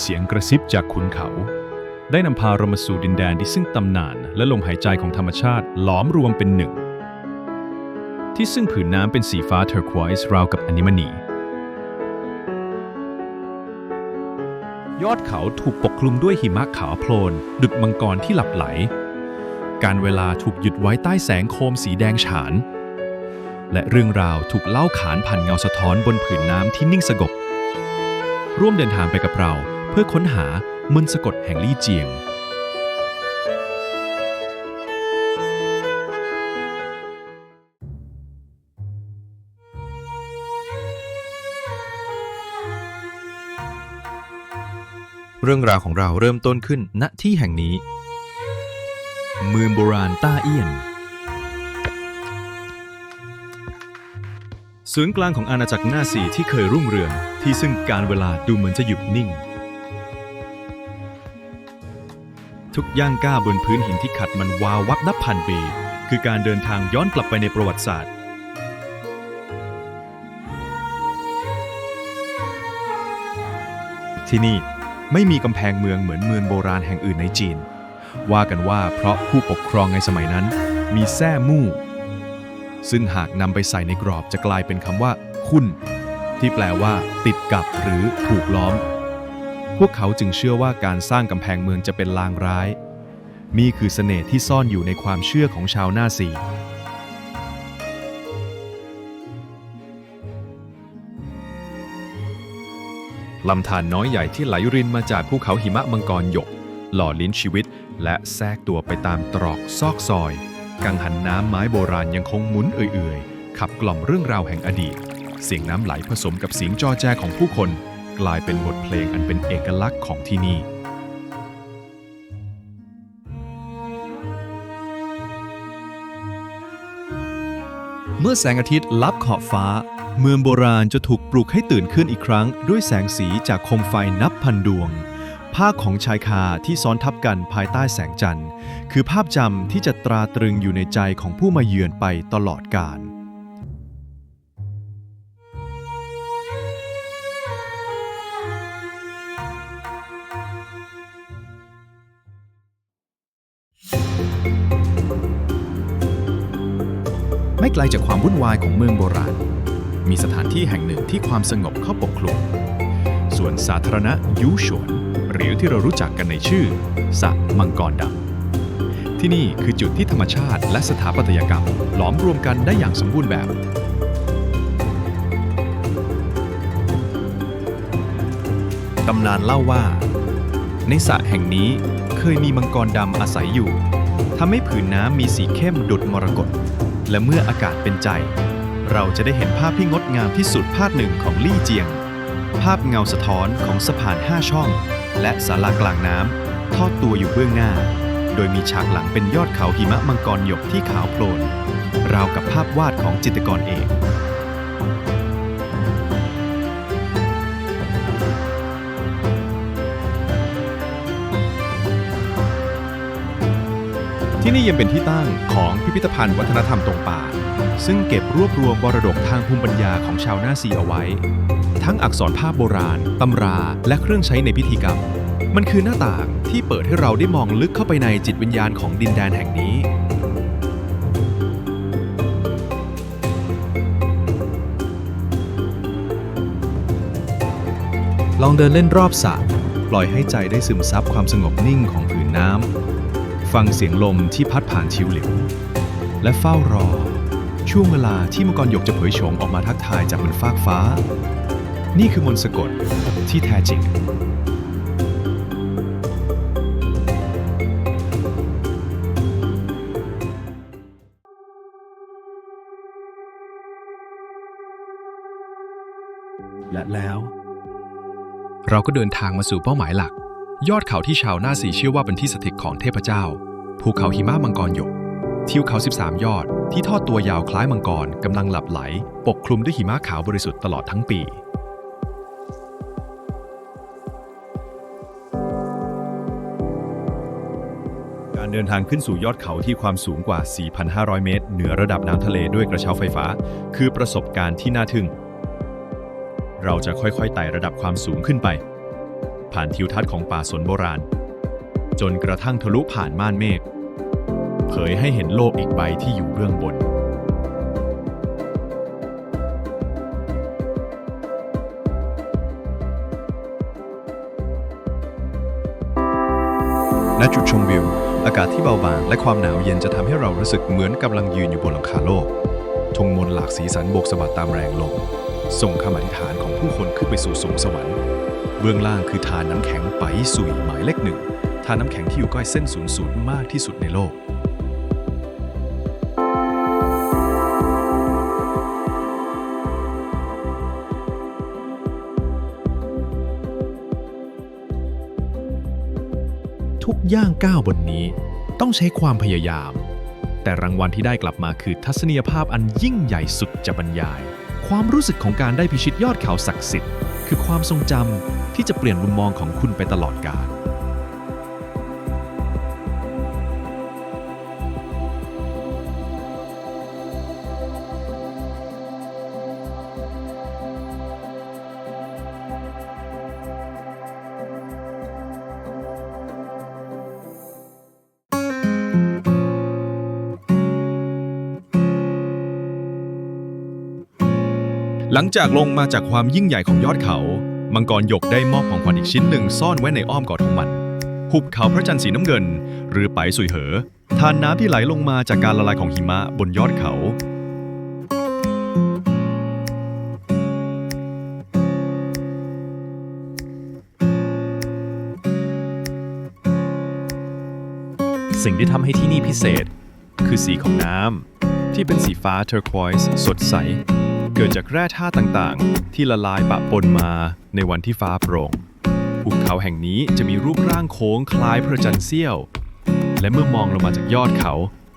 เสียงกระซิบจากขุนเขา ได้นำพาเรามาสู่ดินแดนที่ซึ่งตำนาน และลมหายใจของธรรมชาติหลอมรวมเป็นหนึ่ง ที่ซึ่งผืนน้ำเป็นสีฟ้าเทอร์ควอยส์ราวกับอนิมณี ยอดเขาถูกปกคลุมด้วยหิมะขาวโพลน ดุดมังกรที่หลับไหล การเวลาถูกหยุดไว้ใต้แสงโคมสีแดงฉาน และเรื่องราวถูกเล่าขานผ่านเงาสะท้อนบนผืนน้ำที่นิ่งสงบร่วมเดินทางไปกับเรา เพื่อค้นหามนต์สะกดแห่งลี่เจียง เรื่องราวของเราเริ่มต้นขึ้นณที่แห่งนี้ เมืองโบราณต้าเอี้ยน ศูนย์กลางของอาณาจักรหน้าสีที่เคยรุ่งเรือง ที่ซึ่งการเวลาดูเหมือนจะหยุดนิ่ง ทุกย่างก้าวบนพื้นหินที่ขัดมันวาววับนับพันปี คือการเดินทางย้อนกลับไปในประวัติศาสตร์ ที่นี่ไม่มีกำแพงเมืองเหมือนเมืองโบราณแห่งอื่นในจีน ว่ากันว่าเพราะผู้ปกครองในสมัยนั้น มีแท่มู่ ซึ่งหากนำไปใส่ในกรอบจะกลายเป็นคำว่า คุณ ที่แปลว่า ติดกับหรือถูกล้อม พวกเขาจึงเชื่อว่าการสร้างกำแพงเมืองจะเป็นลางร้ายมีคือเสน่ห์ที่ซ่อนอยู่ในความเชื่อของชาวนาสีลำธารน้อยใหญ่ที่ไหลรินมาจากภูเขาหิมะมังกรหยก หล่อลิ้นชีวิต และแทรกตัวไปตามตรอกซอกซอย กังหันน้ำไม้โบราณยังคงหมุนเอื่อยๆ ขับกล่อมเรื่องราวแห่งอดีต เสียงน้ำไหลผสมกับเสียงจอแจของผู้คน กลายเป็นบทเพลงอันเป็นเอกลักษณ์ของที่นี่เมื่อแสงอาทิตย์ลับขอบฟ้า เมืองโบราณจะถูกปลุกให้ตื่นขึ้นอีกครั้ง ด้วยแสงสีจากโคมไฟนับพันดวง ภาพของชายคาที่ซ้อนทับกันภายใต้แสงจันทร์ คือภาพจำที่จะตราตรึงอยู่ในใจของผู้มาเยือนไปตลอดกาล ไกลจากความวุ่นวายของเมืองโบราณ มีสถานที่แห่งหนึ่งที่ความสงบเข้าปกคลุมส่วนสาธารณะยูฉวน หรือที่เรารู้จักกันในชื่อสะมังกรดำที่นี่คือจุดที่ธรรมชาติและสถาปัตยกรรมหลอมรวมกันได้อย่างสมบูรณ์แบบตำนานเล่าว่า ในสระแห่งนี้เคยมีมังกรดำอาศัยอยู่ทำให้ผืนน้ำมีสีเข้มดุดมรกต และเมื่ออากาศเป็นใจ เราจะได้เห็นภาพที่งดงามที่สุดภาพหนึ่งของลี่เจียง ภาพเงาสะท้อนของสะพานห้าช่อง และศาลากลางน้ำทอดตัวอยู่เบื้องหน้า โดยมีฉากหลังเป็นยอดเขาหิมะมังกรหยกที่ขาวโพลนราวกับภาพวาดของจิตรกรเอง ที่นี่ยังเป็นที่ตั้งของพิพิธภัณฑ์วัฒนธรรมตรงป่า ซึ่งเก็บรวบรวมมรดกทางภูมิปัญญาของชาวนาซีเอาไว้ ทั้งอักษรภาพโบราณ ตำรา และเครื่องใช้ในพิธีกรรม มันคือหน้าต่างที่เปิดให้เราได้มองลึกเข้าไปในจิตวิญญาณของดินแดนแห่งนี้ลองเดินเล่นรอบสระปล่อยให้ใจได้ซึมซับความสงบนิ่งของผืนน้ำ ฟังเสียงลมที่พัดผ่านชิวหลิวและเฝ้ารอ ช่วงเวลาที่มังกรหยกจะเผยโฉมออกมาทักทายจากบนฟากฟ้า นี่คือมนต์สะกดที่แท้จริงและแล้ว เราก็เดินทางมาสู่เป้าหมายหลัก ยอดเขาที่ชาวนาสีเชื่อว่าเป็นที่สถิตของเทพเจ้า ภูเขาหิมะมังกรหยก ทิวเขา 13 ยอดที่ทอดตัวยาวคล้ายมังกรกำลังหลับไหล ปกคลุมด้วยหิมะขาวบริสุทธิ์ตลอดทั้งปี การเดินทางขึ้นสู่ยอดเขาที่ความสูงกว่า 4,500 เมตร เหนือระดับน้ำทะเลด้วยกระเช้าไฟฟ้า คือประสบการณ์ที่น่าทึ่ง เราจะค่อยๆไต่ระดับความสูงขึ้นไป ผ่านทิวทัศน์ของป่าสนโบราณ จนกระทั่งทะลุผ่านม่านเมฆเผยให้เห็นโลกอีกใบที่อยู่เบื้องบน ณ จุดชมวิว อากาศที่เบาบางและความหนาวเย็นจะทำให้เรารู้สึกเหมือนกำลังยืนอยู่บนหลังคาโลกธงมนหลากสีสันโบกสะบัดตามแรงลมส่งคำอธิษฐานของผู้คนขึ้นไปสู่สวงสวรรค์ เบื้องล่างคือทานน้ำแข็งไปสุยหมายเลขหนึ่งทานน้ำแข็งที่อยู่ใกล้เส้นศูนย์สูตรมากที่สุดในโลก ทุกย่างก้าวบนนี้ต้องใช้ความพยายาม แต่รางวัลที่ได้กลับมาคือทัศนียภาพอันยิ่งใหญ่สุดจะบรรยาย ความรู้สึกของการได้พิชิตยอดเขาศักดิ์สิทธิ์ คือความทรงจำ ที่จะเปลี่ยนมุมมองของคุณไปตลอดกาลหลังจากลงมาจากความยิ่งใหญ่ของยอดเขา มังกรหยกได้มอบของขวัญอีกชิ้นหนึ่งซ่อนไว้ในอ้อมกอดของมัน หุบเขาพระจันทร์สีน้ำเงิน หรือไปสุยเหอ ทานน้ำที่ไหลลงมาจากการละลายของหิมะบนยอดเขา สิ่งที่ทำให้ที่นี่พิเศษ คือสีของน้ำที่เป็นสีฟ้าเทอร์ควอยส์สดใส เกิดจากแร่ธาตุต่างๆ ที่ละลายปะปนมาในวันที่ฟ้าโปร่งภูเขาแห่งนี้จะมีรูปร่างโค้งคล้ายพระจันทร์เสี้ยว และเมื่อมองลงมาจากยอดเขา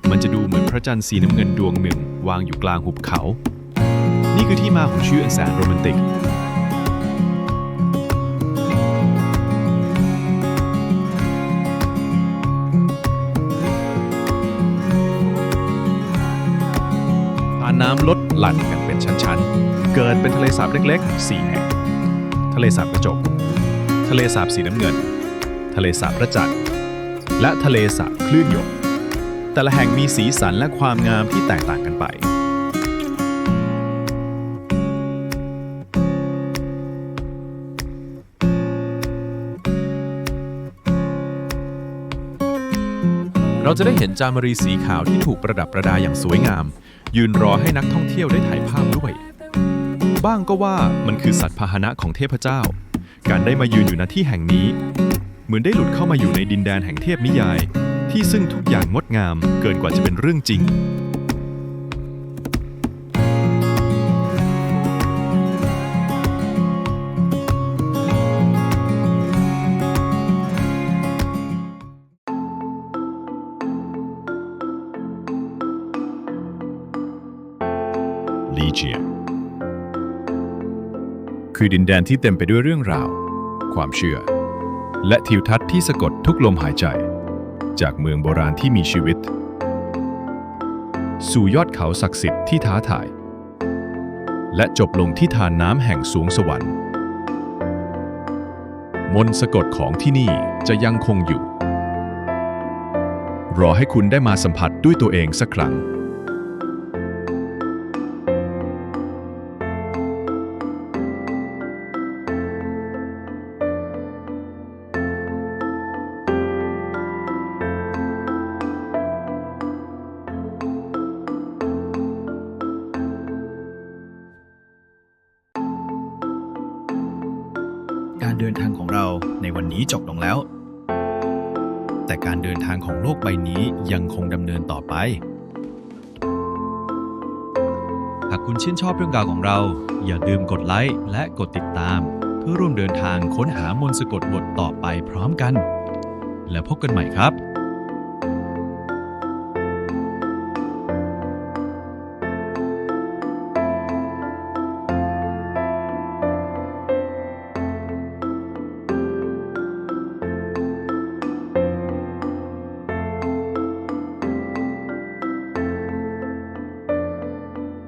มันจะดูเหมือนพระจันทร์สีน้ำเงินดวงหนึ่งวางอยู่กลางหุบเขา นี่คือที่มาของชื่ออันแสนโรแมนติกาน้ำลดหลั่นกันเป็นชั้นๆ เกิดเป็นทะเลสาบเล็กๆ 4 แห่ง ทะเลสาบกระจก ทะเลสาบสีน้ำเงิน ทะเลสาบพระจันทร์ และทะเลสาบคลื่นหยก แต่ละแห่งมีสีสันและความงามที่แตกต่างกันไปเราจะได้เห็นจามรีสีขาวที่ถูกประดับประดาอย่างสวยงาม ยืนรอให้นักท่องเที่ยวได้ถ่ายภาพด้วย บ้างก็ว่ามันคือสัตว์พาหนะของเทพเจ้า การได้มายืนอยู่ณที่แห่งนี้ เหมือนได้หลุดเข้ามาอยู่ในดินแดนแห่งเทพนิยาย ที่ซึ่งทุกอย่างงดงามเกินกว่าจะเป็นเรื่องจริงีเจีย คือดินแดนที่เต็มไปด้วยเรื่องราว ความเชื่อ และทิวทัศน์ที่สะกดทุกลมหายใจ จากเมืองโบราณที่มีชีวิต สู่ยอดเขาศักดิ์สิทธิ์ที่ท้าทาย และจบลงที่ทานน้ำแห่งสวงสวรรค์ มนสะกดของที่นี่จะยังคงอยู่รอให้คุณได้มาสัมผัสด้วยตัวเองสักครั้ง วันนี้จบลงแล้ว แต่การเดินทางของโลกใบนี้ยังคงดำเนินต่อไป หากคุณชื่นชอบเรื่องราวของเรา อย่าลืมกดไลค์และกดติดตาม เพื่อร่วมเดินทางค้นหามนต์สะกดบทต่อไปพร้อมกัน แล้วพบกันใหม่ครับ